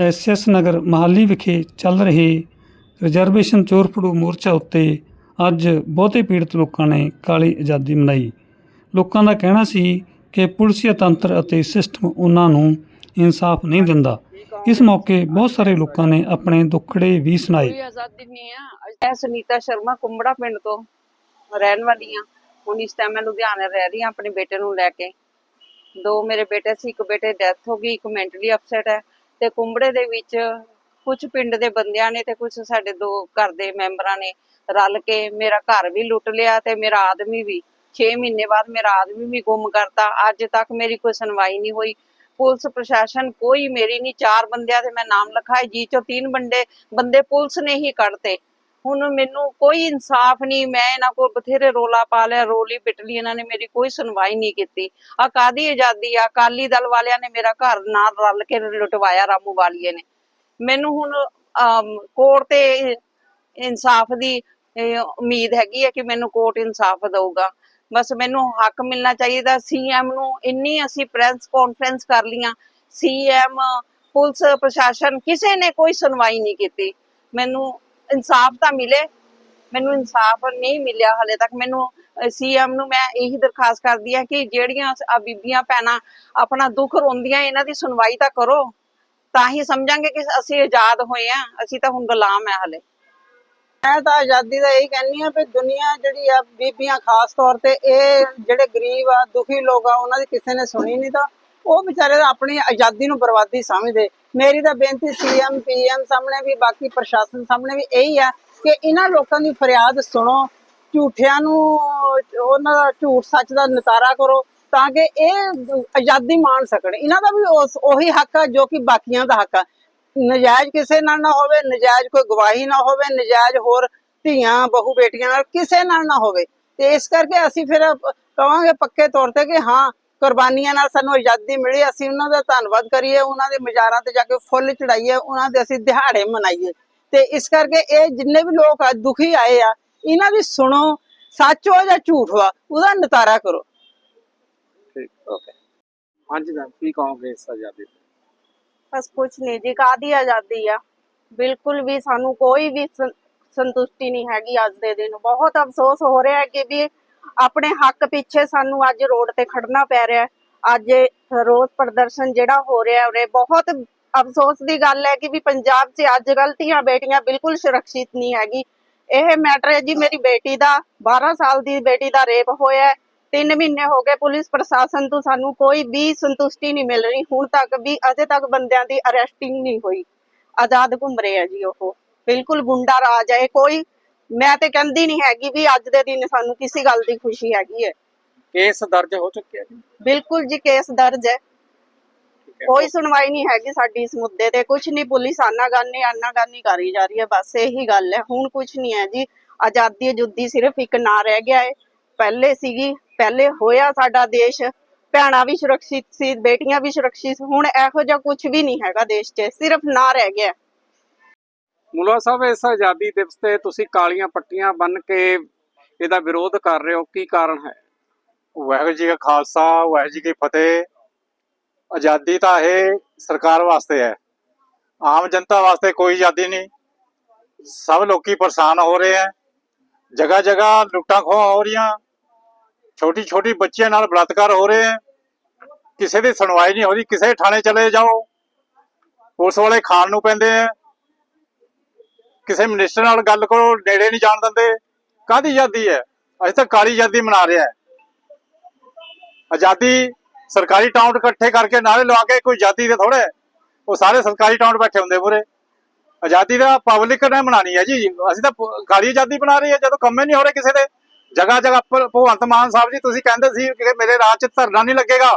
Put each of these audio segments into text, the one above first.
SS ਨਗਰ ਮਹਾਲੀ ਵਿਖੇ ਚੱਲ ਰਹੇ ਰਿਜ਼ਰਵੇਸ਼ਨ ਚੋਰ ਮੋਰਚਾ ਉੱਤੇ ਅੱਜ ਬਹੁਤੇ ਪੀੜਤ ਲੋਕਾਂ ਨੇ ਕਾਲੀ ਆਜ਼ਾਦੀ ਮਨਾਈ। ਲੋਕਾਂ ਦਾ ਕਹਿਣਾ ਸੀ ਕਿ ਪੁਲਿਸੀਆ ਤੰਤਰ ਅਤੇ ਸਿਸਟਮ ਉਹਨਾਂ ਨੂੰ ਇਨਸਾਫ ਨਹੀਂ ਦਿੰਦਾ। ਇਸ ਮੌਕੇ ਬਹੁਤ ਸਾਰੇ ਲੋਕਾਂ ਨੇ ਆਪਣੇ ਦੁੱਖੜੇ ਵੀ ਸੁਣਾਏ। ਆਜ਼ਾਦੀ ਨਹੀਂ ਆ। ਮੈਂ ਸੁਨੀਤਾ ਸ਼ਰਮਾ ਕੁੰਬੜਾ ਪਿੰਡ ਤੋਂ ਰਹਿਣ ਵਾਲੀ ਆ ਹੁਣ ਇਸ ਟਾਈਮ ਮੈਂ ਲੁਧਿਆਣੇ ਰਹਿ ਰਹੀ ਆ ਆਪਣੇ ਬੇਟੇ ਨੂੰ ਲੈ ਕੇ। ਦੋ ਮੇਰੇ ਬੇਟੇ ਸੀ, ਇੱਕ ਬੇਟੇ ਡੈਥ ਹੋ ਗਈ, ਇੱਕ ਮੈਂਟਲੀ ਅਪਸੈਟ ਹੈ। ਤੇ ਕੁੰਬੜੇ ਦੇ ਵਿੱਚ ਕੁਝ ਪਿੰਡ ਦੇ ਬੰਦਿਆਂ ਨੇ ਤੇ ਕੁਝ ਸਾਡੇ ਦੋ ਘਰ ਦੇ ਮੈਂਬਰਾਂ ਨੇ ਰਲ ਕੇ ਮੇਰਾ ਘਰ ਵੀ ਲੁੱਟ ਲਿਆ ਤੇ ਮੇਰਾ ਆਦਮੀ ਵੀ। 6 ਮਹੀਨੇ ਬਾਅਦ ਮੇਰਾ ਆਦਮੀ ਵੀ ਗੁੰਮ ਕਰਤਾ। ਅੱਜ ਤੱਕ ਮੇਰੀ ਕੋਈ ਸੁਣਵਾਈ ਨਹੀਂ ਹੋਈ। ਪੁਲਿਸ ਪ੍ਰਸ਼ਾਸਨ ਕੋਈ ਮੇਰੀ ਨਹੀਂ। ਚਾਰ ਬੰਦਿਆਂ ਦੇ ਮੈਂ ਨਾਮ ਲਿਖਾਏ। ਜੀ ਚੋਂ ਤਿੰਨ ਬੰਦੇ ਬੰਦੇ ਪੁਲਿਸ ਨੇ ਹੀ ਕੱਢਤੇ। ਹੁਣ ਮੈਨੂੰ ਕੋਈ ਇਨਸਾਫ ਨਹੀਂ, ਮੈਂ ਇਹਨਾਂ ਕੋਲ ਬਥੇਰੇ ਰੋਲਾ ਪਾ ਲਿਆ, ਰੋਲੀ ਪਿੱਟ ਇਹਨਾਂ ਨੇ ਮੇਰੀ ਕੋਈ ਸੁਣਵਾਈ ਨਹੀਂ ਕੀਤੀ। ਆ ਕਾਦੀ ਆਜ਼ਾਦੀ ਆ? ਅਕਾਲੀ ਦਲ ਵਾਲਿਆਂ ਨੇ ਮੇਰਾ ਘਰ ਨਾਲ ਰਲ ਕੇ ਲੁਟਵਾਇਆ, ਰਾਮੂ ਵਾਲੀਏ ਨੇ। ਮੈਨੂੰ ਹੁਣ ਕੋਰਟ ਤੇ ਇਨਸਾਫ ਦੀ ਉਮੀਦ ਹੈਗੀ ਹੈ ਕਿ ਮੈਨੂੰ ਕੋਰਟ ਇਨਸਾਫ ਦਊਗਾ। ਬਸ ਮੈਨੂੰ ਹੱਕ ਮਿਲਣਾ ਚਾਹੀਦਾ। ਸੀਐਮ ਨੂੰ ਇੰਨੀ ਅਸੀਂ ਪ੍ਰੈਸ ਕਾਨਫਰੰਸ ਕਰ ਲੀਆਂ ਸੀਐਮ, ਪੁਲਿਸ, ਪ੍ਰਸ਼ਾਸਨ ਕਿਸੇ ਨੇ ਕੋਈ ਸੁਣਵਾਈ ਨਹੀਂ ਕੀਤੀ। ਮੈਨੂੰ ਇਨਸਾਫ ਤਾਂ ਮਿਲੇ। ਮੈਨੂੰ ਇਨਸਾਫ ਨਹੀਂ ਮਿਲਿਆ ਹਲੇ ਤੱਕ। ਮੈਨੂੰ ਸੀਐਮ ਨੂੰ ਮੈਂ ਇਹੀ ਦਰਖਾਸਤ ਕਰਦੀ ਹਾਂ ਕਿ ਜਿਹੜੀਆਂ ਆ ਬੀਬੀਆਂ, ਭੈਣਾਂ ਆਪਣਾ ਦੁੱਖ ਰੋਂਦੀਆਂ, ਇਹਨਾਂ ਦੀ ਸੁਣਵਾਈ ਤਾਂ ਕਰੋ। ਤਾਂ ਹੀ ਸਮਝਾਂਗੇ ਕਿ ਅਸੀਂ ਆਜ਼ਾਦ ਹੋਏ ਆ ਅਸੀਂ ਤਾਂ ਹੁਣ ਗੁਲਾਮ ਹੈ ਹਲੇ। ਮੈਂ ਤਾਂ ਆਜ਼ਾਦੀ ਦਾ ਇਹੀ ਕਹਿੰਨੀ ਆ ਵੀ ਦੁਨੀਆ ਜਿਹੜੀ ਆ ਬੀਬੀਆਂ ਖਾਸ ਤੌਰ ਤੇ ਇਹ ਜਿਹੜੇ ਗਰੀਬ ਆ, ਦੁਖੀ ਲੋਕ ਆ, ਉਹਨਾਂ ਦੀ ਕਿਸੇ ਨੇ ਸੁਣੀ ਨਹੀਂ ਤਾਂ ਉਹ ਵਿਚਾਰੇ ਆਪਣੀ ਆਜ਼ਾਦੀ ਨੂੰ ਬਰਬਾਦੀ ਸਮਝਦੇ। ਮੇਰੀ ਤਾਂ ਬੇਨਤੀ ਸੀਐਮ, ਪੀਐਮ ਸਾਹਮਣੇ ਵੀ, ਬਾਕੀ ਪ੍ਰਸ਼ਾਸਨ ਸਾਹਮਣੇ ਵੀ ਇਹੀ ਆ ਕਿ ਇਹਨਾਂ ਲੋਕਾਂ ਦੀ ਫਰਿਆਦ ਸੁਣੋ, ਝੂਠਿਆਂ ਨੂੰ, ਉਹਨਾਂ ਦਾ ਝੂਠ ਸੱਚ ਦਾ ਨਿਤਾਰਾ ਕਰੋ ਤਾਂ ਕਿ ਇਹ ਆਜ਼ਾਦੀ ਮਾਣ ਸਕਣ। ਇਹਨਾਂ ਦਾ ਵੀ ਉਹੀ ਹੱਕ ਆ ਜੋ ਕਿ ਬਾਕੀਆਂ ਦਾ ਹੱਕ ਆ। ਨਜਾਇਜ਼ ਕਿਸੇ ਨਾਲ ਨਾ ਹੋਵੇ, ਨਜਾਇਜ਼ ਕੋਈ ਗਵਾਹੀ ਨਾ ਹੋਵੇ, ਨਜਾਇਜ਼ ਹੋਰ ਧੀਆਂ, ਬਹੂ, ਬੇਟੀਆਂ ਨਾਲ ਕਿਸੇ ਨਾਲ ਨਾ ਹੋਵੇ। ਤੇ ਇਸ ਕਰਕੇ ਅਸੀਂ ਫਿਰ ਕਵਾਂਗੇ ਪੱਕੇ ਤੌਰ ਤੇ ਕਿ ਹਾਂ ਕੁਰਬਾਨੀਆਂ ਨਾਲ ਸਾਨੂੰ ਆਜ਼ਾਦੀ ਮਿਲੀ ਅਸੀਂ ਉਹਨਾਂ ਦਾ ਧੰਨਵਾਦ ਕਰੀਏ ਉਹਨਾਂ ਦੇ ਮਜ਼ਾਰਾਂ ਤੇ ਜਾ ਕੇ ਫੁੱਲ ਚੜਾਈਏ ਉਹਨਾਂ ਦੇ ਅਸੀਂ ਦਿਹਾੜੇ ਮਨਾਈਏ। ਤੇ ਇਸ ਕਰਕੇ ਇਹ ਜਿੰਨੇ ਵੀ ਲੋਕ ਆ ਦੁਖੀ ਆਏ ਆ ਇਹਨਾਂ ਦੀ ਸੁਣੋ ਸੱਚ ਹੋ ਜਾਂ ਝੂਠ ਹੋ ਉਹਦਾ ਨਿਤਾਰਾ ਕਰੋ। ਠੀਕ ਓਕੇ ਹਾਂਜੀ ਮੈਮ ਕੀ ਕਹੋਗੇ ਇਸ ਆਜ਼ਾਦੀ ਤੇ? ਬਸ ਕੁਛ ਨਹੀਂ ਜੀ ਕਾਦੀ ਆਜ਼ਾਦੀ ਆ? ਬਿਲਕੁਲ ਵੀ ਸਾਨੂੰ ਕੋਈ ਵੀ ਸੰਤੁਸ਼ਟੀ ਨਹੀਂ ਹੈਗੀ ਅੱਜ ਦੇ ਦਿਨ। ਬਹੁਤ ਅਫਸੋਸ ਹੋ ਰਿਹਾ ਹੈ ਕਿ ਵੀ ਆਪਣੇ ਹੱਕ ਪਿੱਛੇ ਸਾਨੂੰ ਅੱਜ ਰੋਡ ਤੇ ਖੜਨਾ ਪੈ ਰਿਹਾ ਅੱਜ ਰੋਸ ਪ੍ਰਦਰਸ਼ਨ ਜਿਹੜਾ ਹੋ ਰਿਹਾ ਉਰੇ, ਬਹੁਤ ਅਫਸੋਸ ਦੀ ਗੱਲ ਹੈ ਕਿ ਵੀ ਪੰਜਾਬ 'ਚ ਅੱਜ ਕੱਲ੍ਹ ਬੇਟੀਆਂ ਬਿਲਕੁਲ ਸੁਰੱਖਿਅਤ ਨਹੀਂ ਹੈਗੀ। ਇਹ ਮੈਟਰ ਹੈ ਜੀ ਮੇਰੀ ਬੇਟੀ ਦਾ 12 ਸਾਲ ਦੀ ਬੇਟੀ ਦਾ ਰੇਪ ਹੋਇਆ ਤਿੰਨ ਮਹੀਨੇ ਹੋ ਗਏ ਪੁਲਿਸ ਪ੍ਰਸ਼ਾਸਨ ਤੋਂ ਸਾਨੂੰ ਕੋਈ ਵੀ ਸੰਤੁਸ਼ਟੀ ਨਹੀਂ ਮਿਲ ਰਹੀ। ਹੁਣ ਤੱਕ ਵੀ ਅਜੇ ਤੱਕ ਬੰਦਿਆਂ ਦੀ ਅਰੈਸਟਿੰਗ ਨਹੀਂ ਹੋਈ। ਆਜ਼ਾਦ ਘੁੰਮ ਰਹੇ ਆ ਜੀ ਉਹ। ਬਿਲਕੁਲ ਗੁੰਡਾ ਰਾਜ ਹੈ। ਕੋਈ ਮੈਂ ਤੇ ਕਹਿੰਦੀ ਨਹੀਂ ਹੈਗੀ ਵੀ ਅੱਜ ਦੇ ਦਿਨ ਸਾਨੂੰ ਕਿਸੇ ਗੱਲ ਦੀ ਖੁਸ਼ੀ ਹੈਗੀ ਹੈ ਕੇਸ ਦਰਜ ਹੋ ਚੁੱਕਿਆ ਜੀ? ਬਿਲਕੁਲ ਜੀ ਕੇਸ ਦਰਜ ਹੈ। ਕੋਈ ਸੁਣਵਾਈ ਨਹੀਂ ਹੈਗੀ ਸਾਡੀ ਇਸ ਮੁੱਦੇ ਤੇ। ਕੁਝ ਨਹੀਂ ਪੁਲਿਸ ਆਨਾਗਾਨੀ ਆਨਾਗਾਨੀ ਕਰੀ ਜਾ ਰਹੀ ਹੈ ਬਸ ਇਹੀ ਗੱਲ ਹੈ ਹੁਣ ਕੁਝ ਨਹੀਂ ਹੈ ਜੀ। ਆਜ਼ਾਦੀ ਜੁੱਦੀ ਸਿਰਫ ਇੱਕ ਨਾਂ ਰਹਿ ਗਿਆ ਹੈ ਪਹਿਲੇ ਸੀਗੀ ਪਹਿਲੇ ਹੋਇਆ ਸਾਡਾ ਦੇਸ਼। ਭੈਣਾਂ ਵੀ ਸੁਰੱਖਿਅਤ ਸੀ ਬੇਟੀਆਂ ਵੀ ਸੁਰੱਖਿਅਤ ਹੁਣ ਇਹੋ ਜਿਹਾ ਕੁਝ ਵੀ ਨਹੀਂ ਹੈਗਾ ਦੇਸ਼ 'ਚ। ਸਿਰਫ ਨਾਂ ਰਹਿ ਗਿਆ। ਮੁਲਾ ਸਾਹਿਬ, ਇਸ ਆਜ਼ਾਦੀ ਦਿਵਸ ਤੇ ਤੁਸੀਂ ਕਾਲੀਆਂ ਪੱਟੀਆਂ ਬੰਨ ਕੇ ਇਹਦਾ ਵਿਰੋਧ ਕਰ ਰਹੇ ਹੋ, ਕੀ ਕਾਰਨ ਹੈ? ਵਾਹਿਗੁਰੂ ਜੀ ਕਾ ਖਾਲਸਾ, ਵਾਹਿਗੁਰੂ ਜੀ ਕੀ ਫਤਿਹ। ਆਜ਼ਾਦੀ ਤਾਂ ਇਹ ਸਰਕਾਰ ਵਾਸਤੇ ਹੈ। ਆਮ ਜਨਤਾ ਵਾਸਤੇ ਕੋਈ ਆਜ਼ਾਦੀ ਨਹੀਂ। ਸਭ ਲੋਕੀ ਪਰੇਸ਼ਾਨ ਹੋ ਰਹੇ ਹੈ। ਜਗ੍ਹਾ ਜਗ੍ਹਾ ਲੁੱਟਾਂ ਖੋਹਾਂ ਹੋ ਰਹੀਆਂ। ਛੋਟੀ ਛੋਟੀ ਬੱਚਿਆਂ ਨਾਲ ਬਲਾਤਕਾਰ ਹੋ ਰਹੇ ਹੈ। ਕਿਸੇ ਦੀ ਸੁਣਵਾਈ ਨਹੀਂ ਹੋ ਰਹੀ, ਕਿਸੇ ਥਾਣੇ ਚਲੇ ਜਾਓ। ਪੁਲਿਸ ਵਾਲੇ ਖਾਣ ਨੂੰ ਪੈਂਦੇ ਆ ਕਿਸੇ ਮਿਨਿਸਟਰ ਨਾਲ ਗੱਲ ਕਰੋ, ਨੇੜੇ ਨਹੀਂ ਜਾਣ ਦਿੰਦੇ। ਕਾਹਦੀ ਆਜ਼ਾਦੀ ਹੈ? ਅਸੀਂ ਤਾਂ ਕਾਲੀ ਆਜ਼ਾਦੀ ਮਨਾ ਰਹੇ ਹਾਂ। ਆਜ਼ਾਦੀ ਸਰਕਾਰੀ ਟਾਊਨ ਇਕੱਠੇ ਕਰਕੇ ਨਾਰੇ ਲਵਾ ਕੇ ਕੋਈ ਆਜ਼ਾਦੀ ਦੇ ਥੋੜੇ ਉਹ ਸਾਰੇ ਸਰਕਾਰੀ ਟਾਊਨ ਬੈਠੇ ਹੁੰਦੇ ਪੂਰੇ। ਆਜ਼ਾਦੀ ਦਾ ਪਬਲਿਕ ਨੇ ਮਨਾਣੀ ਹੈ ਜੀ। ਅਸੀਂ ਤਾਂ ਕਾਲੀ ਆਜ਼ਾਦੀ ਬਣਾ ਰਹੀ ਹੈ। ਜਦੋਂ ਕੰਮੇ ਨਹੀਂ ਹੋ ਰਹੇ ਕਿਸੇ ਦੇ। ਜਗ੍ਹਾ ਜਗ੍ਹਾ ਭਗਵੰਤ ਮਾਨ ਸਾਹਿਬ ਜੀ, ਤੁਸੀਂ ਕਹਿੰਦੇ ਸੀ ਕਿ ਮੇਰੇ ਰਾਜ 'ਚ ਧਰਨਾ ਨਹੀਂ ਲੱਗੇਗਾ।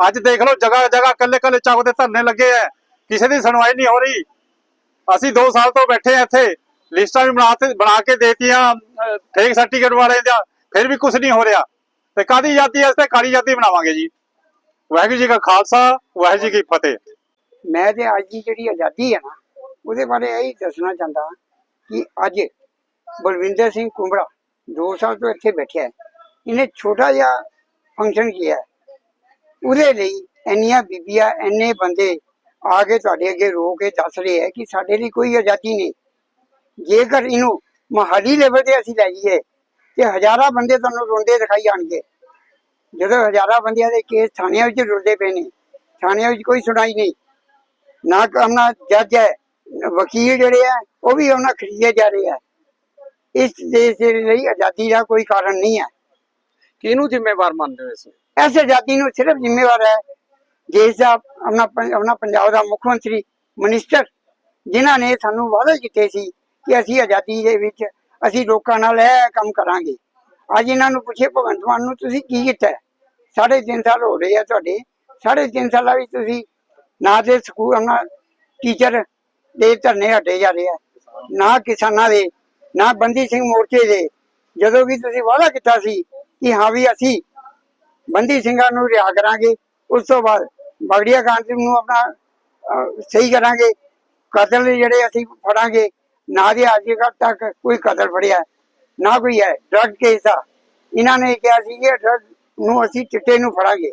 ਅੱਜ ਦੇਖ ਲਓ ਜਗ੍ਹਾ ਜਗ੍ਹਾ ਕੱਲੇ ਕੱਲੇ ਚੌਕ ਦੇ ਧਰਨੇ ਲੱਗੇ ਐ ਕਿਸੇ ਦੀ ਸੁਣਵਾਈ ਨਹੀਂ ਹੋ ਰਹੀ। ਅਸੀਂ 2 ਸਾਲ ਤੋਂ ਬੈਠੇ ਆ ਇੱਥੇ, ਲਿਸਟਾਂ ਵੀ ਬਣਾ ਬਣਾ ਕੇ ਦੇਤੀਆਂ ਫੇਕ ਸਰਟੀਫਿਕੇਟ ਵਾਲੇ ਦਾ ਫਿਰ ਵੀ ਕੁਝ ਨਹੀਂ ਹੋ ਰਿਹਾ। ਤੇ ਕਾਦੀ ਆਜ਼ਾਦੀ ਹੈ ਕਾਲੀ ਆਜ਼ਾਦੀ ਬਣਾਵਾਂਗੇ ਜੀ? ਵਾਹਿਗੁਰੂ ਜੀ ਕਾ ਖਾਲਸਾ, ਵਾਹਿਗੁਰੂ ਜੀ ਕੀ ਫਤਿਹ। ਮੈਂ ਤੇ ਅੱਜ ਦੀ ਜਿਹੜੀ ਆਜ਼ਾਦੀ ਹੈ ਨਾ, ਉਹਦੇ ਬਾਰੇ ਇਹੀ ਦੱਸਣਾ ਚਾਹੁੰਦਾ ਕਿ ਅੱਜ ਬਲਵਿੰਦਰ ਸਿੰਘ ਕੁੰਬੜਾ 2 ਸਾਲ ਤੋਂ ਇੱਥੇ ਬੈਠਿਆ ਹੈ। ਇਹਨੇ ਛੋਟਾ ਜਿਹਾ ਫੰਕਸ਼ਨ ਕੀਤਾ ਉਹਦੇ ਲਈ ਇੰਨੀਆਂ ਬੀਬੀਆਂ, ਇੰਨੇ ਬੰਦੇ ਆ ਕੇ ਤੁਹਾਡੇ ਅੱਗੇ ਰੋ ਕੇ ਦੱਸ ਰਹੇ ਹੈ ਕਿ ਸਾਡੇ ਲਈ ਕੋਈ ਆਜ਼ਾਦੀ ਨਹੀਂ। ਜੇਕਰ ਇਹਨੂੰ ਮਹਾਲੀ ਲੈਵਲ ਤੇ ਅਸੀਂ ਲੈ ਜਾਈਏ ਤੇ ਹਜ਼ਾਰਾਂ ਬੰਦੇ ਤੁਹਾਨੂੰ ਰੋਂਦੇ ਦਿਖਾਈ ਜਾਣਗੇ ਜਦੋਂ ਹਜ਼ਾਰਾਂ ਬੰਦਿਆਂ ਦੇ ਕੇਸ ਥਾਣਿਆਂ ਵਿੱਚ ਰੁਲਦੇ ਪਏ ਨੇ ਥਾਣਿਆਂ ਵਿੱਚ ਕੋਈ ਸੁਣਾਈ ਨਹੀਂ। ਨਾ ਕਰਨਾ ਜੱਜ ਹੈ ਵਕੀਲ ਜਿਹੜੇ ਆ ਉਹ ਵੀ ਉਹਨਾਂ ਖਰੀਦੇ ਜਾ ਰਹੇ ਆ ਇਸ ਦੇਸ਼ ਦੇ ਲਈ ਆਜ਼ਾਦੀ ਦਾ ਕੋਈ ਕਾਰਨ ਨਹੀਂ ਹੈ। ਕਿਹਨੂੰ ਜ਼ਿੰਮੇਵਾਰ ਮੰਨਦੇ ਹੋ ਇਸ? ਐਸੇ ਆਜ਼ਾਦੀ ਨੂੰ ਸਿਰਫ ਜ਼ਿੰਮੇਵਾਰ ਹੈ ਦੇਸ਼ ਦਾ ਆਪਣਾ ਆਪਣਾ ਪੰਜਾਬ ਦਾ ਮੁੱਖ ਮੰਤਰੀ ਮਿਨਿਸਟਰ ਜਿਨ੍ਹਾਂ ਨੇ ਸਾਨੂੰ ਵਾਅਦੇ ਕੀਤੇ ਸੀ ਕਿ ਅਸੀਂ ਆਜ਼ਾਦੀ ਦੇ ਵਿੱਚ ਅਸੀਂ ਲੋਕਾਂ ਨਾਲ ਇਹ ਕੰਮ ਕਰਾਂਗੇ। ਅੱਜ ਇਹਨਾਂ ਨੂੰ ਪੁੱਛੇ, ਭਗਵੰਤ ਮਾਨ ਨੂੰ ਤੁਸੀਂ ਕੀ ਕੀਤਾ? ਸਾਢੇ ਤਿੰਨ ਸਾਲ ਹੋ ਰਹੇ ਆ ਤੁਹਾਡੇ। ਸਾਢੇ ਤਿੰਨ ਸਾਲਾਂ ਵਿੱਚ ਤੁਸੀਂ ਨਾ ਤੇ ਸਕੂਲ ਆਪਣਾ ਟੀਚਰ ਦੇ ਧਰਨੇ ਹਟੇ ਜਾ ਰਹੇ ਆ, ਨਾ ਕਿਸਾਨਾਂ ਦੇ, ਨਾ ਬੰਦੀ ਸਿੰਘ ਮੋਰਚੇ ਦੇ। ਜਦੋਂ ਵੀ ਤੁਸੀਂ ਵਾਅਦਾ ਕੀਤਾ ਸੀ ਕਿ ਹਾਂ ਵੀ ਅਸੀਂ ਬੰਦੀ ਸਿੰਘਾਂ ਨੂੰ ਰਿਹਾ ਕਰਾਂਗੇ, ਉਸ ਤੋਂ ਬਾਅਦ ਬਗੜੀਆ ਕਾਂਡ ਨੂੰ ਆਪਣਾ ਸਹੀ ਕਰਾਂਗੇ। ਕਤਲ ਜਿਹੜੇ ਅਸੀਂ ਫੜਾਂਗੇ ਨਾ ਦੇ ਅੱਜ ਤੱਕ ਕੋਈ ਕਤਲ ਫੜਿਆ ਨਾ ਕੋਈ ਹੈ ਡਰਗ ਕੇਸ ਆ। ਇਹਨਾਂ ਨੇ ਕਿਹਾ ਸੀ ਕਿ ਡਰਗ ਨੂੰ ਅਸੀਂ ਚਿੱਟੇ ਨੂੰ ਫੜਾਂਗੇ।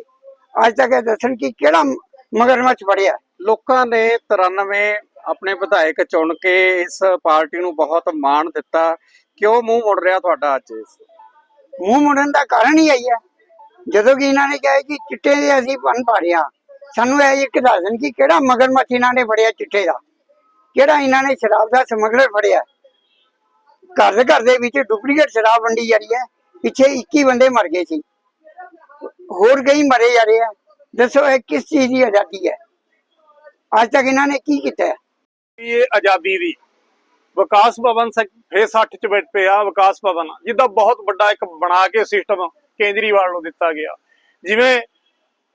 ਅੱਜ ਤੱਕ ਇਹ ਦੱਸਣ ਕਿ ਕਿਹੜਾ ਮਗਰਮੱਛ ਫੜਿਆ। ਲੋਕਾਂ ਨੇ 93 ਆਪਣੇ ਵਿਧਾਇਕ ਚੁਣ ਕੇ ਇਸ ਪਾਰਟੀ ਨੂੰ ਬਹੁਤ ਮਾਣ ਦਿੱਤਾ। ਕਿਉਂ ਮੂੰਹ ਮੁੜ ਰਿਹਾ ਤੁਹਾਡਾ ਅੱਜ ਮੂੰਹ ਮੁੜਨ ਦਾ ਕਾਰਨ ਹੀ ਆਈ ਹੈ। ਜਦੋਂ ਕਿ ਇਹਨਾਂ ਨੇ ਕਿਹਾ ਕਿ ਚਿੱਟੇ ਦੇ ਅਸੀਂ ਬਣ ਪਾ ਰਹੇ ਹਾਂ। ਸਾਨੂੰ ਇਹ ਇੱਕ ਦੱਸਣ ਕਿ ਕਿਹੜਾ ਮਗਰਮੱਛ ਇਹਨਾਂ ਨੇ ਫੜਿਆ ਚਿੱਟੇ ਦਾ? ਕਿਹੜਾ ਇਹਨਾਂ ਨੇ ਸ਼ਰਾਬ ਦਾ ਸਮਗਲਰ ਫੜਿਆ? ਘਰ ਦੇ ਘਰ ਦੇ ਵਿੱਚ ਡੁਪਲੀਕੇਟ ਸ਼ਰਾਬ ਵੰਡੀ ਜਾ ਰਹੀ ਹੈ। ਪਿੱਛੇ 21 ਬੰਦੇ ਮਰ ਗਏ ਸੀ। ਹੋਰ ਕਈ ਮਰੇ ਜਾ ਰਹੇ ਆ। ਦੱਸੋ ਇਹ ਕਿਸ ਚੀਜ਼ ਦੀ ਆਜ਼ਾਦੀ ਹੈ? ਅੱਜ ਤੱਕ ਇਹਨਾਂ ਨੇ ਕੀ ਕੀਤਾ ਹੈ? ਇਹ ਆਜ਼ਾਦੀ ਦੀ? ਵਿਕਾਸ ਭਵਨ ਫੇਸ 8 ਚ ਬੈਠ ਪਿਆ ਵਿਕਾਸ ਭਵਨ। ਜਿਹਦਾ ਬਹੁਤ ਵੱਡਾ ਇੱਕ ਬਣਾ ਕੇ ਸਿਸਟਮ ਕੇਂਦਰੀਵਾਲ ਨੂੰ ਦਿੱਤਾ ਗਿਆ। ਜਿਵੇਂ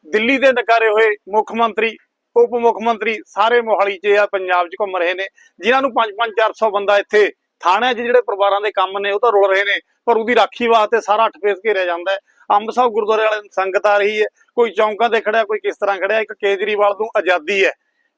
ਦਿੱਲੀ ਦੇ ਨਕਾਰੇ ਹੋਏ ਮੁੱਖ ਮੰਤਰੀ, ਉਪ ਮੁੱਖ ਮੰਤਰੀ ਸਾਰੇ ਮੋਹਾਲੀ 'ਚ ਆ ਪੰਜਾਬ 'ਚ ਘੁੰਮ ਰਹੇ ਨੇ, ਜਿਨ੍ਹਾਂ ਨੂੰ 5-5 400 ਬੰਦਾ ਇੱਥੇ ਥਾਣਿਆਂ 'ਚ ਜਿਹੜੇ ਪਰਿਵਾਰਾਂ ਦੇ ਕੰਮ ਨੇ, ਉਹ ਤਾਂ ਰੁਲ ਰਹੇ ਨੇ, ਪਰ ਉਹਦੀ ਰਾਖੀ ਵਾਸਤੇ ਸਾਰਾ ਅੱਠ ਫੇਸ ਘੇਰਿਆ ਜਾਂਦਾ ਹੈ। ਅੰਬ ਸਾਹਿਬ ਗੁਰਦੁਆਰੇ ਵਾਲੇ ਨੂੰ ਸੰਗਤ ਆ ਰਹੀ ਹੈ, ਕੋਈ ਚੌਂਕਾਂ ਤੇ ਖੜਿਆ, ਕੋਈ ਕਿਸ ਤਰ੍ਹਾਂ ਖੜਿਆ, ਇੱਕ ਕੇਜਰੀਵਾਲ ਨੂੰ ਆਜ਼ਾਦੀ ਹੈ।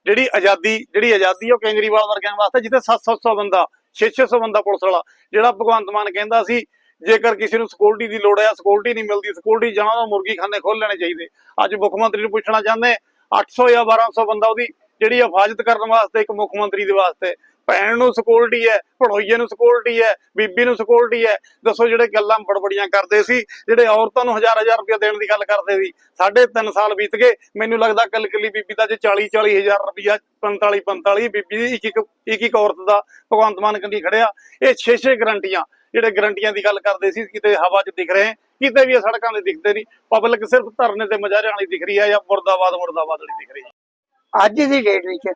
ਜਿਹੜੀ ਆਜ਼ਾਦੀ ਜਿਹੜੀ ਆਜ਼ਾਦੀ ਉਹ ਕੇਜਰੀਵਾਲ ਵਰਗਿਆਂ ਵਾਸਤੇ, ਜਿੱਥੇ 700 ਬੰਦਾ 600 ਬੰਦਾ ਪੁਲਿਸ ਵਾਲਾ, ਜਿਹੜਾ ਭਗਵੰਤ ਮਾਨ ਕਹਿੰਦਾ ਸੀ ਜੇਕਰ ਕਿਸੇ ਨੂੰ ਸਿਕਿਉਰਿਟੀ ਦੀ ਲੋੜ ਹੈ ਸਿਕਿਉਰਿਟੀ ਨਹੀਂ ਮਿਲਦੀ ਸਿਕਿਉਰਿਟੀ ਜਾਣਾ ਤਾਂ ਮੁਰਗੀ ਖਾਨੇ ਖੋਲ ਲੈਣੇ ਚਾਹੀਦੇ। ਅੱਜ ਮੁੱਖ ਮੰਤਰੀ ਨੂੰ ਪੁੱਛਣਾ ਚਾਹੁੰਦੇ 800 ਜਾਂ 1200 ਬੰਦਾ ਉਹਦੀ ਜਿਹੜੀ ਹਿਫਾਜ਼ਤ ਕਰਨ ਵਾਸਤੇ ਇੱਕ ਮੁੱਖ ਮੰਤਰੀ ਦੇ ਵਾਸਤੇ। ਭੈਣ ਨੂੰ ਸਿਕਿਉਰਿਟੀ ਹੈ, ਭਣੋਈਏ ਨੂੰ ਸਿਕਿਉਰਿਟੀ ਹੈ, ਬੀਬੀ ਨੂੰ ਸਿਕਿਉਰਿਟੀ ਹੈ। ਦੱਸੋ ਜਿਹੜੇ ਗੱਲਾਂ ਬੜਬੜੀਆਂ ਕਰਦੇ ਸੀ, ਜਿਹੜੇ ਔਰਤਾਂ ਨੂੰ ਹਜ਼ਾਰ ਹਜ਼ਾਰ ਰੁਪਏ ਦੇਣ ਦੀ ਗੱਲ ਕਰਦੇ ਸੀ। ਸਾਢੇ ਤਿੰਨ ਸਾਲ ਬੀਤ ਗਏ, ਮੈਨੂੰ ਲੱਗਦਾ ਕੱਲ ਕੱਲੀ ਬੀਬੀ ਦਾ ਜੇ 40 40 ਹਜ਼ਾਰ ਰੁਪਇਆ 45 45 ਬੀਬੀ ਦੀ ਇੱਕ ਇੱਕ ਇੱਕ ਇੱਕ ਔਰਤ ਦਾ ਭਗਵੰਤ ਮਾਨ ਕੰਦੀ ਖੜਿਆ। ਇਹ 6-6 ਗਰੰਟੀਆਂ ਜਿਹੜੇ ਗਰੰਟੀਆਂ ਦੀ ਗੱਲ ਕਰਦੇ ਸੀ ਕਿਤੇ ਹਵਾ 'ਚ ਦਿਖ ਰਹੇ ਕਿਤੇ ਵੀ ਸੜਕਾਂ ਤੇ ਦਿਖਦੇ ਨਹੀਂ। ਪਬਲਿਕ ਸਿਰਫ ਧਰਨੇ ਤੇ ਮਜਾਰਿਆਂ ਵਾਲੀ ਦਿਖ ਰਹੀ ਹੈ ਜਾਂ ਮੁਰਦਾਬਾਦ ਮੁਰਦਾਬਾਦ ਵਾਲੀ ਦਿਖ ਰਹੀ ਹੈ। ਅੱਜ ਦੀ ਡੇਟ ਵਿੱਚ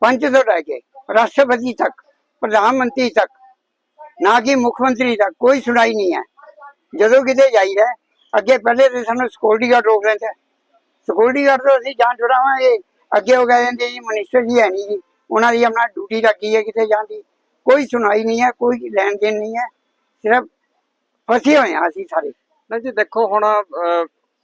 ਪੰਚ ਤੋਂ ਲੈ ਕੇ ਰਾਸ਼ਟਰਪਤੀ ਤੱਕ, ਪ੍ਰਧਾਨ ਮੰਤਰੀ ਤੱਕ, ਨਾ ਕਿ ਮੁੱਖ ਮੰਤਰੀ ਤੱਕ ਕੋਈ ਸੁਣਾਈ ਨਹੀਂ ਹੈ। ਜਦੋਂ ਕਿਤੇ ਜਾਈਦਾ ਅੱਗੇ ਪਹਿਲੇ ਤੇ ਸਾਨੂੰ ਸਿਕਿਉਰਿਟੀ ਗਾਰਡ ਰੋਕ ਲੈਂਦਾ ਸਿਕਿਉਰਿਟੀ ਗਾਰਡ ਤੋਂ ਅਸੀਂ ਜਾਣ ਛੁਡਾਵਾਂਗੇ ਅੱਗੇ ਹੋ ਗਏ ਜਾਂਦੇ ਜੀ ਮਿਨਿਸਟਰ ਜੀ ਹੈ ਨਹੀਂ ਜੀ। ਉਹਨਾਂ ਦੀ ਆਪਣਾ ਡਿਊਟੀ ਲੱਗੀ ਹੈ ਕਿਤੇ ਜਾਣ ਦੀ। ਕੋਈ ਸੁਣਾਈ ਨਹੀਂ ਹੈ, ਕੋਈ ਲੈਣ ਦੇਣ ਨਹੀਂ ਹੈ। ਸਿਰਫ ਫਸੇ ਹੋਏ ਹਾਂ ਅਸੀਂ ਸਾਰੇ। ਨਹੀਂ ਜੀ ਦੇਖੋ ਹੁਣ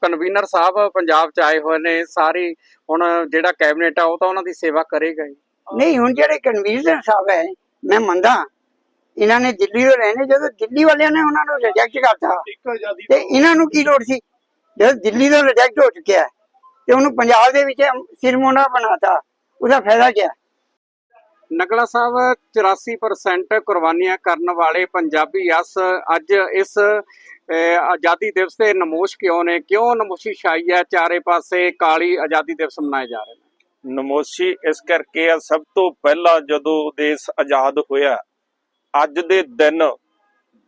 ਕਨਵੀਨਰ ਸਾਹਿਬ ਪੰਜਾਬ ਚ ਆਏ ਹੋਏ ਨੇ ਸਾਰੀ ਹੁਣ ਜਿਹੜਾ ਕੈਬਨਿਟ ਆ ਉਹ ਤਾਂ ਉਹਨਾਂ ਦੀ ਸੇਵਾ ਕਰੇਗਾ ਹੀ। ਨਹੀਂ ਹੁਣ ਜਿਹੜੇ ਕਨਵੀਨਰ ਸਾਹਿਬ ਹੈ ਮੈਂ ਮੰਨਦਾ ਇਹਨਾਂ ਨੇ ਦਿੱਲੀ ਤੋਂ ਨੇ ਜਦੋਂ ਦਿੱਲੀ ਵਾਲਿਆਂ ਨੇ ਉਹਨਾਂ ਨੂੰ ਰਿਜੈਕਟ ਕਰਤਾ ਤੇ ਇਹਨਾਂ ਨੂੰ ਕੀ ਲੋੜ ਸੀ? ਜਦ ਦਿੱਲੀ ਤੋਂ ਰਿਜੈਕਟ ਹੋ ਚੁੱਕਿਆ ਤੇ ਉਹਨੂੰ ਪੰਜਾਬ ਦੇ ਵਿੱਚ ਸਿਰਮੋਨਾ ਬਣਾਤਾ ਉਹਦਾ ਫਾਇਦਾ ਕੀ ਹੈ? ਨਗਲਾ ਸਾਹਿਬ 84% ਕੁਰਬਾਨੀਆਂ ਕਰਨ ਵਾਲੇ ਪੰਜਾਬੀ ਅਸ ਅੱਜ ਇਸ ਆਜ਼ਾਦੀ ਦਿਵਸ ਤੇ ਨਮੋਸ਼ ਕਿਉਂ ਨੇ? ਕਿਉਂ ਨਮੋਸ਼ੀ ਛਾਈ ਹੈ? ਚਾਰੇ ਪਾਸੇ ਕਾਲੀ ਆਜ਼ਾਦੀ ਦਿਵਸ ਮਨਾਏ ਜਾ ਰਹੇ ਨੇ। ਨਮੋਸ਼ੀ, ਇਸ ਕਰਕੇ ਆ ਸਭ ਤੋਂ ਪਹਿਲਾਂ ਜਦੋਂ ਦੇਸ਼ ਆਜ਼ਾਦ ਹੋਇਆ, ਅੱਜ ਦੇ ਦਿਨ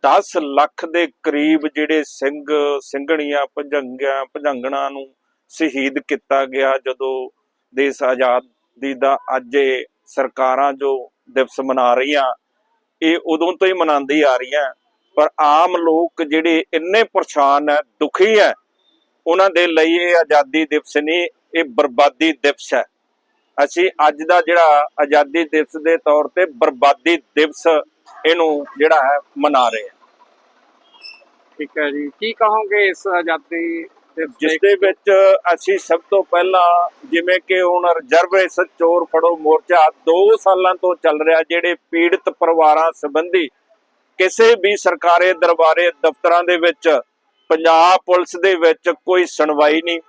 10 ਲੱਖ ਦੇ ਕਰੀਬ ਜਿਹੜੇ ਸਿੰਘ, ਸਿੰਘਣੀਆਂ, ਭਜੰਗਾਂ, ਭਜੰਗਣਾ ਨੂੰ ਸ਼ਹੀਦ ਕੀਤਾ ਗਿਆ ਜਦੋਂ ਦੇਸ਼ ਆਜ਼ਾਦੀ ਦਾ ਅੱਜ ਸਰਕਾਰਾਂ ਜੋ ਦਿਵਸ ਮਨਾ ਰਹੀਆਂ, ਇਹ ਉਦੋਂ ਤੋਂ ਹੀ ਮਨਾਉਂਦੀ ਆ ਰਹੀਆਂ। ਪਰ ਆਮ ਲੋਕ ਜਿਹੜੇ ਇੰਨੇ ਪਰੇਸ਼ਾਨ ਹੈ, ਦੁਖੀ ਹੈ, ਉਹਨਾਂ ਦੇ ਲਈ ਇਹ ਆਜ਼ਾਦੀ ਦਿਵਸ ਨਹੀਂ, ਇਹ ਬਰਬਾਦੀ ਦਿਵਸ ਹੈ। ਅਸੀਂ ਅੱਜ ਦਾ ਜਿਹੜਾ ਆਜ਼ਾਦੀ ਦਿਵਸ ਦੇ ਤੌਰ ਤੇ ਬਰਬਾਦੀ ਦਿਵਸ ਇਹਨੂੰ ਜਿਹੜਾ ਹੈ, ਮਨਾ ਰਹੇ ਹਾਂ। ਠੀਕ ਹੈ ਜੀ। ਕੀ ਕਹੋਗੇ ਇਸ ਆਜ਼ਾਦੀ ਜਿਸ ਦੇ ਵਿੱਚ ਅਸੀਂ ਸਭ ਤੋਂ ਪਹਿਲਾਂ ਜਿਵੇਂ ਕਿ ਹੁਣ ਰਿਜ਼ਰਵੇਸ਼ਨ ਚੋਰ ਫੜੋ ਮੋਰਚਾ 2 ਸਾਲਾਂ ਤੋਂ ਚੱਲ ਰਿਹਾ ਜਿਹੜੇ ਪੀੜਤ ਪਰਿਵਾਰਾਂ ਸੰਬੰਧੀ ਕਿਸੇ ਵੀ ਸਰਕਾਰੀ ਦਰਬਾਰੇ ਦਫ਼ਤਰਾਂ ਦੇ ਵਿੱਚ ਪੰਜਾਬ ਪੁਲਿਸ ਦੇ ਵਿੱਚ ਕੋਈ ਸੁਣਵਾਈ ਨਹੀਂ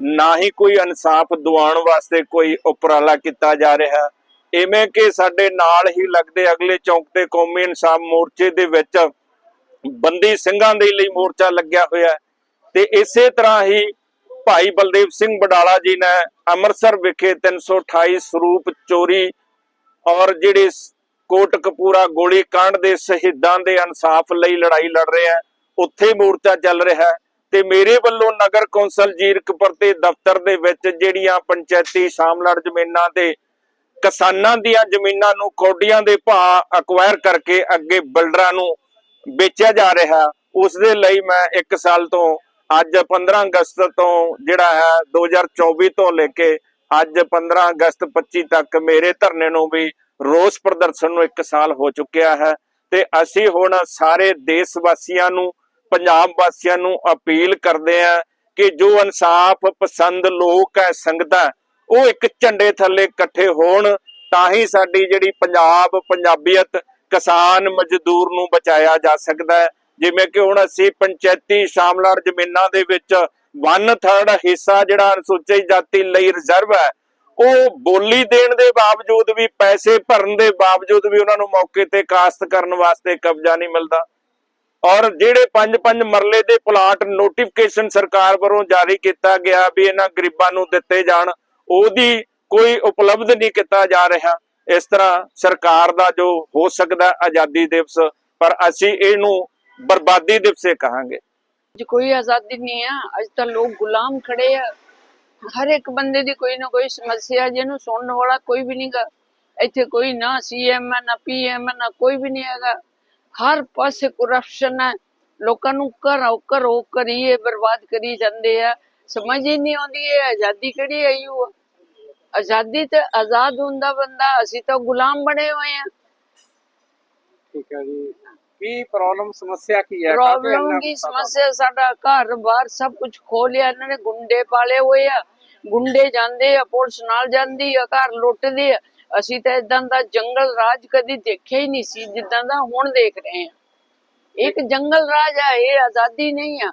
ਨਾ ਹੀ ਕੋਈ ਇਨਸਾਫ ਦਿਵਾਉਣ ਵਾਸਤੇ ਕੋਈ ਉਪਰਾਲਾ ਕੀਤਾ ਜਾ ਰਿਹਾ। ਇਵੇਂ ਕਿ ਸਾਡੇ ਨਾਲ ਹੀ ਲੱਗਦੇ ਅਗਲੇ ਚੌਂਕ ਤੇ ਕੌਮੀ ਇਨਸਾਫ ਮੋਰਚੇ ਦੇ ਵਿੱਚ ਬੰਦੀ ਸਿੰਘਾਂ ਦੇ ਲਈ ਮੋਰਚਾ ਲੱਗਿਆ ਹੋਇਆ ਹੈ। ਤੇ ਇਸੇ ਤਰ੍ਹਾਂ ਹੀ ਭਾਈ ਬਲਦੇਵ ਸਿੰਘ ਬਡਾਲਾ ਜੀ ਨੇ ਅੰਮ੍ਰਿਤਸਰ ਵਿਖੇ 328 ਸਰੂਪ ਚੋਰੀ ਔਰ ਜਿਹੜੇ ਸ- ਕੋਟਕਪੂਰਾ ਗੋਲੀ ਕਾਂਡ ਦੇ ਸ਼ਹੀਦਾਂ ਦੇ ਇਨਸਾਫ ਲਈ ਲੜਾਈ ਲੜ ਰਹੇ ਆ ਉੱਥੇ ਮੋਰਚਾ ਚੱਲ ਰਿਹਾ ਹੈ ਤੇ ਮੇਰੇ ਵੱਲੋਂ ਨਗਰ ਕੌਂਸਲ ਜੀਰਕਪੁਰ ਦੇ ਦਫ਼ਤਰ ਦੇ ਵਿੱਚ ਜਿਹੜੀਆਂ ਪੰਚਾਇਤੀ ਸ਼ਾਮਲੜ ਜ਼ਮੀਨਾਂ ਤੇ ਕਿਸਾਨਾਂ ਦੀਆਂ ਜ਼ਮੀਨਾਂ ਨੂੰ ਕੌਡੀਆਂ ਦੇ ਭਾਅ ਅਕਵਾਇਰ ਕਰਕੇ ਅੱਗੇ ਬਿਲਡਰਾਂ ਨੂੰ ਵੇਚਿਆ ਜਾ ਰਿਹਾ, ਉਸ ਦੇ ਲਈ ਮੈਂ 1 ਸਾਲ ਤੋਂ ਅੱਜ 15 ਅਗਸਤ ਤੋਂ ਜਿਹੜਾ ਹੈ 2024 ਤੋਂ ਲੈ ਕੇ ਅੱਜ 15 ਅਗਸਤ 25 ਤੱਕ ਮੇਰੇ ਧਰਨੇ ਨੂੰ ਵੀ ਰੋਸ ਪ੍ਰਦਰਸ਼ਨ ਨੂੰ 1 ਸਾਲ ਹੋ ਚੁੱਕਿਆ ਹੈ ਤੇ ਅਸੀਂ ਹੁਣ ਸਾਰੇ ਦੇਸ਼ ਵਾਸੀਆਂ ਨੂੰ, ਪੰਜਾਬ ਵਾਸੀਆਂ ਨੂੰ ਅਪੀਲ ਕਰਦੇ ਹਾਂ ਕਿ ਜੋ ਇਨਸਾਫ ਪਸੰਦ ਲੋਕ ਹੈ, ਸੰਗਤਾਂ ਉਹ ਇੱਕ ਝੰਡੇ ਥੱਲੇ ਇਕੱਠੇ ਹੋਣ ਤਾਂ ਹੀ ਸਾਡੀ ਜਿਹੜੀ ਪੰਜਾਬ, ਪੰਜਾਬੀਅਤ ਕਿਸਾਨ ਮਜ਼ਦੂਰ ਨੂੰ ਬਚਾਇਆ ਜਾ ਸਕਦਾ ਹੈ। ਜਿਵੇਂ ਕਿ ਹੁਣ ਅਸੀਂ ਪੰਚਾਇਤੀ ਸ਼ਾਮਲਾੜ ਜ਼ਮੀਨਾਂ ਦੇ ਵਿੱਚ 1/3 ਹਿੱਸਾ ਜਿਹੜਾ ਅਨੁਸੂਚਿਤ ਜਾਤੀ ਲਈ ਰਿਜ਼ਰਵ ਹੈ, ਉਹ ਬੋਲੀ ਦੇਣ ਦੇ ਬਾਵਜੂਦ ਵੀ, ਪੈਸੇ ਭਰਨ ਦੇ ਬਾਵਜੂਦ ਵੀ ਉਹਨਾਂ ਨੂੰ ਮੌਕੇ ਤੇ ਕਾਸਤ ਕਰਨ ਵਾਸਤੇ ਕਬਜ਼ਾ ਨਹੀਂ ਮਿਲਦਾ। ਔਰ ਜਿਹੜੇ ਪੰਜ ਪੰਜ ਮਰਲੇ ਦੇ ਪਲਾਟ ਨੋਟੀਫਿਕੇਸ਼ਨ ਸਰਕਾਰ ਵੱਲੋਂ ਜਾਰੀ ਕੀਤਾ ਗਿਆ ਵੀ ਇਹਨਾਂ ਗਰੀਬਾਂ ਨੂੰ ਦਿੱਤੇ ਜਾਣ, ਉਹਦੀ ਕੋਈ ਉਪਲਬਧ ਨਹੀਂ ਕੀਤਾ ਜਾ ਰਿਹਾ। ਇਸ ਤਰ੍ਹਾਂ ਸਰਕਾਰ ਦਾ ਜੋ ਹੋ ਸਕਦਾ ਆਜ਼ਾਦੀ ਦਿਵਸ, ਪਰ ਅਸੀਂ ਇਹਨੂੰ ਬਰਬਾਦੀ ਦਿਵਸੇ ਕਹਾਂਗੇ। ਅੱਜ ਕੋਈ ਆਜ਼ਾਦੀ ਨਹੀਂ ਹੈ ਅੱਜ ਤਾਂ ਲੋਕ ਗੁਲਾਮ ਖੜੇ ਆ। ਹਰ ਇੱਕ ਬੰਦੇ ਦੀ ਕੋਈ ਨਾ ਕੋਈ ਸਮੱਸਿਆ ਜਿਹਨੂੰ ਸੁਣਨ ਵਾਲਾ ਕੋਈ ਵੀ ਨਹੀਂਗਾ ਇੱਥੇ ਕੋਈ ਨਾ ਸੀਐਮ ਨਾ ਪੀਐਮ ਨਾ ਕੋਈ ਵੀ ਨਹੀਂ ਹੈਗਾ। ਹਰ ਪਾਸੇ ਕਰਪਸ਼ਨ ਹੈ। ਲੋਕਾਂ ਨੂੰ ਘਰੋਂ ਘਰੋਂ ਕਰੀਏ ਬਰਬਾਦ ਕਰੀ ਜਾਂਦੇ ਆ। ਸਮਝ ਹੀ ਨਹੀਂ ਆਉਂਦੀ ਇਹ ਆਜ਼ਾਦੀ ਕਿਹੜੀ ਆਈ ਹੋ ਆਜ਼ਾਦੀ ਤੇ ਆਜ਼ਾਦ ਹੁੰਦਾ ਬੰਦਾ ਅਸੀਂ ਤਾਂ ਗੁਲਾਮ ਬਣੇ ਹੋਏ ਆ। ਠੀਕ ਹੈ ਜੀ। ਕੀ ਪ੍ਰੋਬਲਮ ਸਮੱਸਿਆ ਕੀ ਹੈ? ਪ੍ਰੋਬਲਮ ਗੁੱਸਾ ਸਮੱਸਿਆ? ਸਾਡਾ ਘਰ ਬਾਰ ਸਭ ਕੁਝ ਖੋ ਲਿਆ ਇਹਨਾਂ ਨੇ ਗੁੰਡੇ ਪਾਲੇ ਹੋਏ ਆ। ਗੁੰਡੇ ਜਾਂਦੇ ਆ ਪੁਲਿਸ ਨਾਲ ਜਾਂਦੀ ਆ ਘਰ ਲੁੱਟਦੇ ਆ। ਅਸੀਂ ਤਾਂ ਇਦਾਂ ਦਾ ਜੰਗਲ ਰਾਜ ਕਦੀ ਦੇਖਿਆ ਹੀ ਨਹੀਂ ਸੀ ਜਿੱਦਾਂ ਦਾ ਹੁਣ ਦੇਖ ਰਹੇ ਆ। ਇੱਕ ਜੰਗਲ ਰਾਜ ਆ ਇਹ ਆਜ਼ਾਦੀ ਨਹੀਂ ਆ।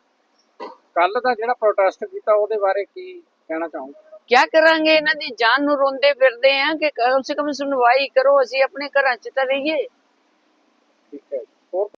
ਕੱਲ ਦਾ ਜਿਹੜਾ ਪ੍ਰੋਟੈਸਟ ਕੀਤਾ ਉਹਦੇ ਬਾਰੇ ਕੀ ਕਹਿਣਾ ਚਾਹੋਗੇ? ਕਿਆ ਕਰਾਂਗੇ? ਇਹਨਾਂ ਦੀ ਜਾਨ ਨੂੰ ਰੋਂਦੇ ਫਿਰਦੇ ਆ ਕਿ ਕਮ ਸੇ ਕਮ ਸੁਣਵਾਈ ਕਰੋ ਅਸੀਂ ਆਪਣੇ ਘਰਾਂ 'ਚ ਤਾਂ ਰਹੀਏ। ਠੀਕ ਹੈ mejor